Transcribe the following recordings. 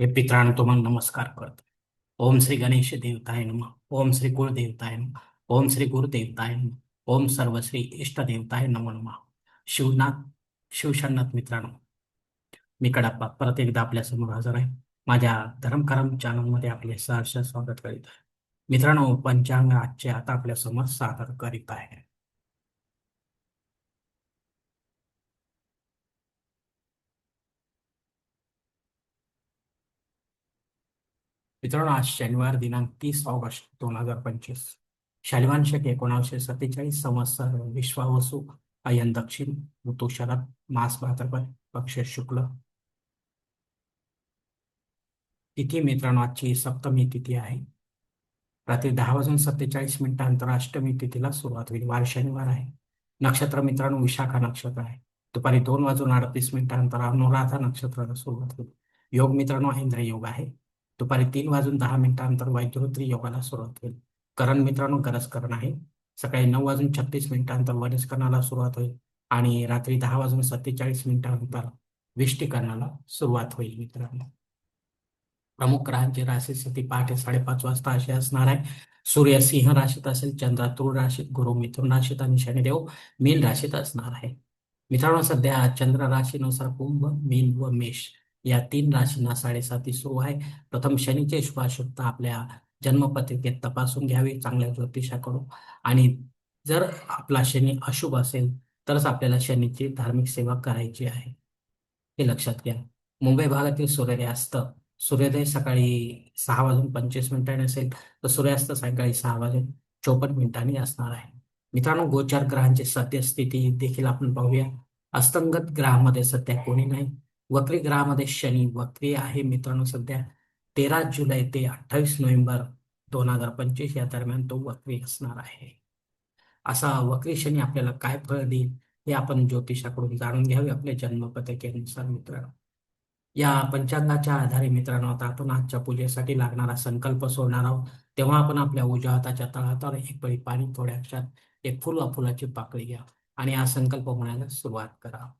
हे पित्रांतो तुम्हाला नमस्कार करतो. ओम श्री गणेश देवताय नम. ओम श्री कुळदेवताय नम. ओम श्री गुरुदेवताय नम. ओम सर्व श्री इष्टदेवताय नमो नम. शिवनाथ शिवशनाथ मित्रांनो मी कडाप्पा परत एकदा आपल्यासमोर हजर आहे. माझ्या धर्मकरम चॅनलमध्ये आपले सहर्ष स्वागत करीत आहे. मित्रांनो पंचांग आजचे आता आपल्यासमोर सादर करीत आहे. मित्रांनो आज शनिवार दिनांक तीस ऑगस्ट दोन हजार पंचवीस. शालिवान शक सत्तेचाळीस संवत्सर विश्वावसु अयन दक्षिण ऋतू शरद मास भाद्रपद पक्ष शुक्ल. तिथी मित्रांनो आजची सप्तमी तिथी आहे. रात्री दहा वाजून सत्तेचाळीस मिनिटांतर अष्टमी तिथीला सुरुवात होईल. वार शनिवार आहे. नक्षत्र मित्रांनो विशाखा नक्षत्र आहे. दुपारी दोन वाजून अडतीस मिनिटांतर अनुराधा नक्षत्राला सुरुवात होईल. योग मित्रांनो इंद्रयोग आहे. दुपारी तीन वाजून दहा मिनिटांतर वैद्युत्री योगाला सुरुवात होईल. करण मित्रांनो गरजकरण आहे. सकाळी नऊ वाजून छत्तीस मिनिटांतर वनस्करणाला सुरुवात होईल आणि रात्री दहा वाजून सत्तेचाळीस मिनिटांनंतर विष्टीकरणाला सुरुवात होईल मित्रांनो. प्रमुख ग्रहांची राशी स्थिती पहाटे साडेपाच वाजता अशी असणार आहे. सूर्य सिंह राशीत असेल चंद्र तुळ राशीत गुरु मिथुन राशीत आणि शनिदेव मीन राशीत असणार आहे. मित्रांनो सध्या चंद्र राशीनुसार कुंभ मीन व मेष. या तीन राशींना साडेसाती सुरू आहे. प्रथम शनीचे शुभाशुभता आपल्या जन्मपत्रिकेत तपासून घ्यावी चांगल्या ज्योतिषाकडून. आणि जर आपला शनी अशुभ असेल तरच आपल्याला शनीची धार्मिक सेवा करायची आहे. हे लक्षात घ्या. मुंबई भागातील सूर्यास्त सूर्योदय सकाळी सहा वाजून पंचवीस मिनिटांनी असेल तर सूर्यास्त सायंकाळी सहा वाजून चोपन्न मिनिटांनी असणार आहे. मित्रांनो गोचार ग्रहांची सद्यस्थिती देखील आपण पाहूया. अस्तंगत ग्रहामध्ये सध्या कोणी नाही. वक्री ग्रहामध्ये शनी वक्री आहे मित्रांनो सध्या. तेरा जुलै ते अठ्ठावीस नोव्हेंबर दोन हजार पंचवीस या दरम्यान तो वक्री असणार आहे. असा वक्री शनी आपल्याला काय फळ देईल हे आपण ज्योतिषाकडून जाणून घ्यावे आपल्या जन्मपत्रिकेनुसार मित्रांनो. या पंचांगाच्या आधारे मित्रांनो आता आपण आजच्या पूजेसाठी लागणारा संकल्प सोडणार आहोत. तेव्हा आपण आपल्या उजव्या हाताच्या तळहातावर एक पळी पाणी थोड्या एक फुल फुलाची पाकळी घ्या आणि हा संकल्प म्हणायला सुरुवात करा.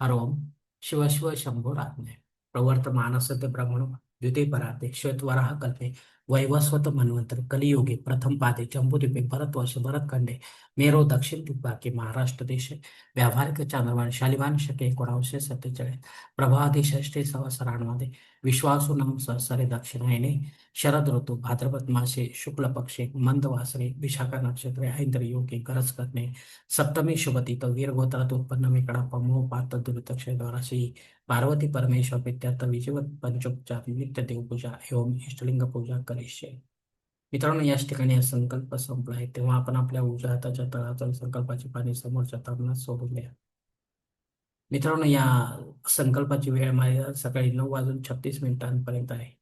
हर ओम. शिवशिव शंभो रात्मे प्रवर्त मानसते ब्रह्मण द्वितीय पराते श्वेतवराह कल्पे वैवस्वत मन्वंतर कलियुगे प्रथम पादे जम्बुद्वीपे भरतवर्ष भरतखंडे मेरो दक्षिण दिग्भागे महाराष्ट्र देश व्यावहारिक चांद्रवान शालिवान शके एकोणावीसशे सत्तेचाळीस प्रभादी षष्ठी विश्वासू नाम सहसरे दक्षिणायने। शरद ऋतू भाद्रपद मासे शुक्ल पक्षे मंद वासरे विशाखा नक्षत्रे ऐंद्र योगी गरज करणे सप्तमी शुभतीत वीरगोत्रात उत्पन्न मेकडा पमो पात दुरितक्षय पार्वती परमेश्वर विद्यार्थ विजयवत पंचोपचार नित्य देवपूजा एवम इष्टलिंग पूजा करिष्ये. मित्रांनो याच ठिकाणी हा संकल्प संपला आहे. तेव्हा आपण आपल्या उजव्या हाताच्या तळातून संकल्पाची पाणी समोरच्या तरुणात सोडून द्या. मित्रांनो या संकल्पाची वेळ माझ्या सकाळी नऊ वाजून छत्तीस मिनिटांपर्यंत आहे.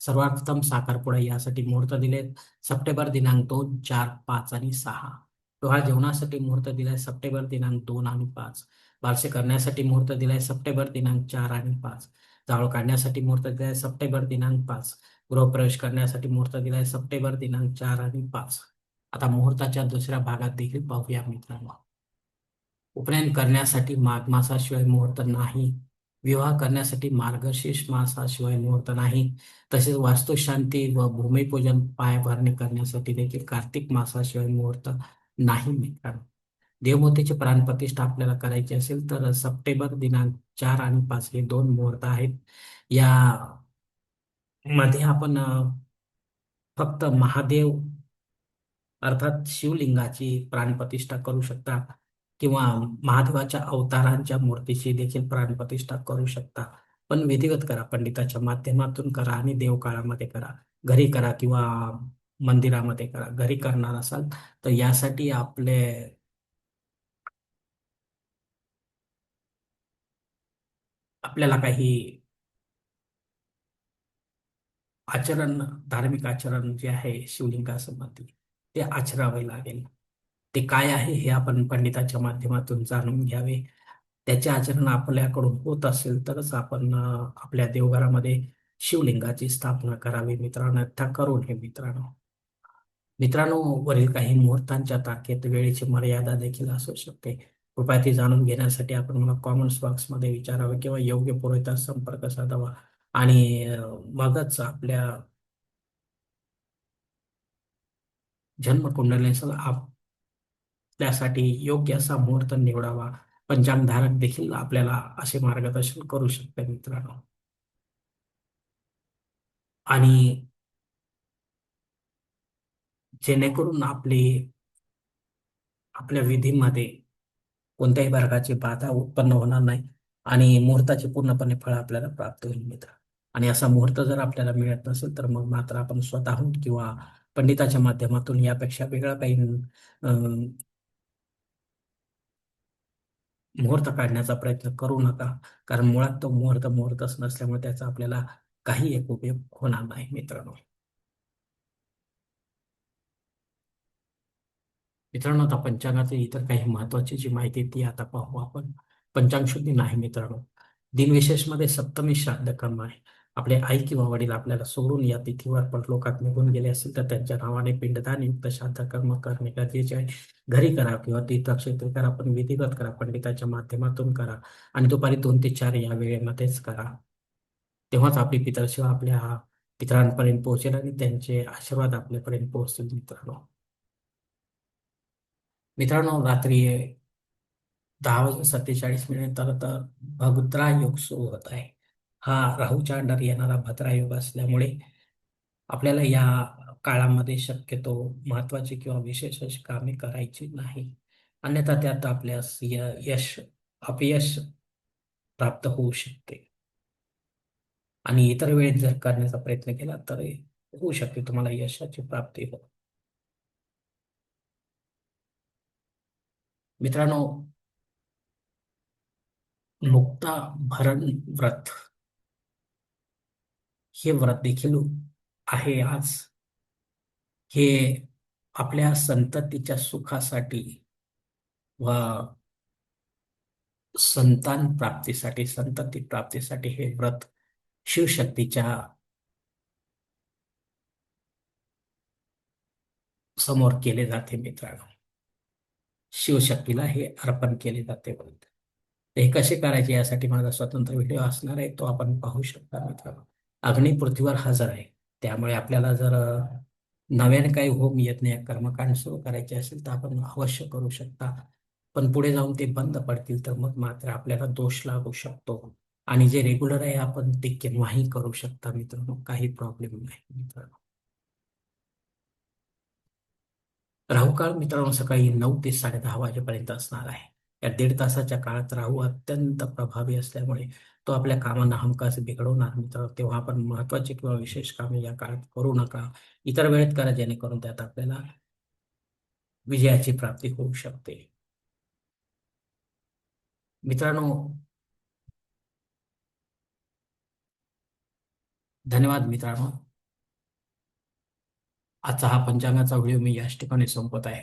सर्वप्रथम साखरपुडा यासाठी मुहूर्त दिले सप्टेंबर दिनांक दोन चार पाच आणि सहा. डोहाळ जेवणासाठी मुहूर्त दिलाय सप्टेंबर दिनांक दोन आणि पाच. बारसे करण्यासाठी मुहूर्त दिलाय सप्टेंबर दिनांक चार आणि पाच. जाळू काढण्यासाठी मुहूर्त दिलाय सप्टेंबर दिनांक पाच. गृहप्रवेश करण्यासाठी मुहूर्त दिलाय सप्टेंबर दिनांक चार आणि पाच. आता मुहूर्ताच्या दुसऱ्या भागात देखील पाहूया मित्रांनो. उपनयन करण्यासाठी माघ मासाशिवाय मुहूर्त नाही. विवाह करण्यासाठी मार्गशीर्ष मासाशिवाय मुहूर्त नाही. तसेच वास्तुशांती व भूमिपूजन पायभरणी करण्यासाठी देखील कार्तिक मासाशिवाय मुहूर्त नाही मित्रांनो. देवमूर्तीची प्राणप्रतिष्ठा आपल्याला करायची असेल तर सप्टेंबर दिनांक चार आणि पाच हे दोन मुहूर्त आहेत. या मध्ये आपण फक्त महादेव अर्थात शिवलिंगाची प्राणप्रतिष्ठा करू शकता. किंवा महादेवाच्या अवतारांच्या मूर्तीची देखील प्राणप्रतिष्ठा करू शकता. पण विधिवत करा पंडिताच्या माध्यमातून करा आणि देवकाळामध्ये करा. घरी करा किंवा मंदिरामध्ये करा. घरी करणार असाल तर यासाठी आपले आपल्याला काही आचरण धार्मिक आचरण जे आहे शिवलिंगासंबंधी ते आचरावे लागेल. ते काय आहे हे आपण पंडिताच्या माध्यमातून जाणून घ्यावे. त्याचे आचरण आपल्याकडून होत असेल तरच आपण आपल्या देवघरामध्ये शिवलिंगाची स्थापना करावी मित्रांनो. त्या करून हे मित्रांनो. मित्रांनो वरील काही मुहूर्तांच्या ताकेत वेळेची मर्यादा देखील असू शकते. कृपया ती जाणून घेण्यासाठी आपण मला कॉमेंट्स बॉक्समध्ये विचारावे किंवा योग्य पुरवठा संपर्क साधावा. आणि मगच आपल्या जन्मकुंडलीसह त्यासाठी योग्य असा मुहूर्त निवडावा. पंचांगधारक देखील आपल्याला असे मार्गदर्शन करू शकते मित्रांनो. आणि जेणेकरून आपली आपल्या विधीमध्ये कोणत्याही वर्गाची बाधा उत्पन्न होणार नाही आणि मुहूर्ताचे पूर्णपणे फळ आपल्याला प्राप्त होईल मित्र. आणि असा मुहूर्त जर आपल्याला मिळत नसेल तर मग मात्र आपण स्वतःहून किंवा पंडिताच्या माध्यमातून यापेक्षा वेगळा काही अं, मुहूर्त काढण्याचा प्रयत्न करू नका. कारण मुळात तो मुहूर्त मुहूर्तच नसल्यामुळे त्याचा आपल्याला काही एक उपयोग होणार नाही मित्रांनो. मित्रांनो आता पंचांगातील इतर काही महत्वाची जी माहिती ती आता पाहू आपण. पंचांग शुद्धी नाही मित्रांनो. दिनविशेषमध्ये सप्तमी श्राद्ध कर्म आहे. आपले आई किंवा वडील आपल्याला सोडून या तिथीवर पण लोकात निघून गेले असेल तर त्यांच्या नावाने पिंडदान युक्त श्राद्ध कर्म करणे गरजेचे आहे. घरी करा किंवा तीर्थक्षेत्री करा पण विधिवत करा पंडिताच्या माध्यमातून करा. आणि दुपारी दोन ते चार या वेळेमध्येच करा. तेव्हाच आपली पितरशिवा आपल्या पितरांपर्यंत पोहोचेल आणि त्यांचे आशीर्वाद आपल्यापर्यंत पोहोचतील मित्रांनो. मित्रांनो रात्री दहा वाजून सत्तेचाळीस मिनिट तर भद्रा योग सुरू होत आहे. हा राहूच्या अंडर येणारा भद्रा योग असल्यामुळे आपल्याला या काळामध्ये शक्यतो महत्वाची किंवा विशेष अशी कामे करायची नाही. अन्यथा त्यात आपल्यास यश अपयश प्राप्त होऊ शकते. आणि इतर वेळेत जर करण्याचा प्रयत्न केला तर होऊ शकते तुम्हाला यशाची प्राप्ती हो मित्रांनो मुक्ता भरण व्रत हे व्रत देखील आहे आज. हे आपल्या संततीच्या सुखासाठी व संतान प्राप्तीसाठी संतती प्राप्तीसाठी हे व्रत शिवशक्तीच्या समोर केले जाते मित्रांनो. शिवशक्तीला हे अर्पण केले जाते व्रत. हे कसे करायचे यासाठी माझा स्वतंत्र व्हिडिओ असणार आहे तो आपण पाहू शकता मित्रांनो. अग्नी पृथ्वीवर हजर आहे. त्यामुळे आपल्याला जर नव्याने काही होम यज्ञ कर्मकांड सुरू करायचे असेल तर आपण अवश्य करू शकता. पण पुढे जाऊन ते बंद पडतील तर मग मात्र आपल्याला दोष लागू शकतो. आणि जे रेग्युलर आहे आपण ते केव्हाही करू शकता मित्रांनो. काही प्रॉब्लेम नाही मित्रांनो. राहू काळ मित्रांनो सकाळी नऊ ते साडे दहा वाजेपर्यंत असणार आहे. या दीड तासाच्या काळात राहू अत्यंत प्रभावी असल्यामुळे तो आपल्या कामांना हमखास बिघडवणार मित्र. तेव्हा आपण महत्वाची किंवा विशेष कामे या काळात करू नका. इतर वेळेत करा जेणेकरून त्यात आपल्याला विजयाची प्राप्ती होऊ शकते. मित्रांनो धन्यवाद मित्रांनो. आजचा हा पंचांगाचा व्हिडिओ मी याच ठिकाणी संपत आहे.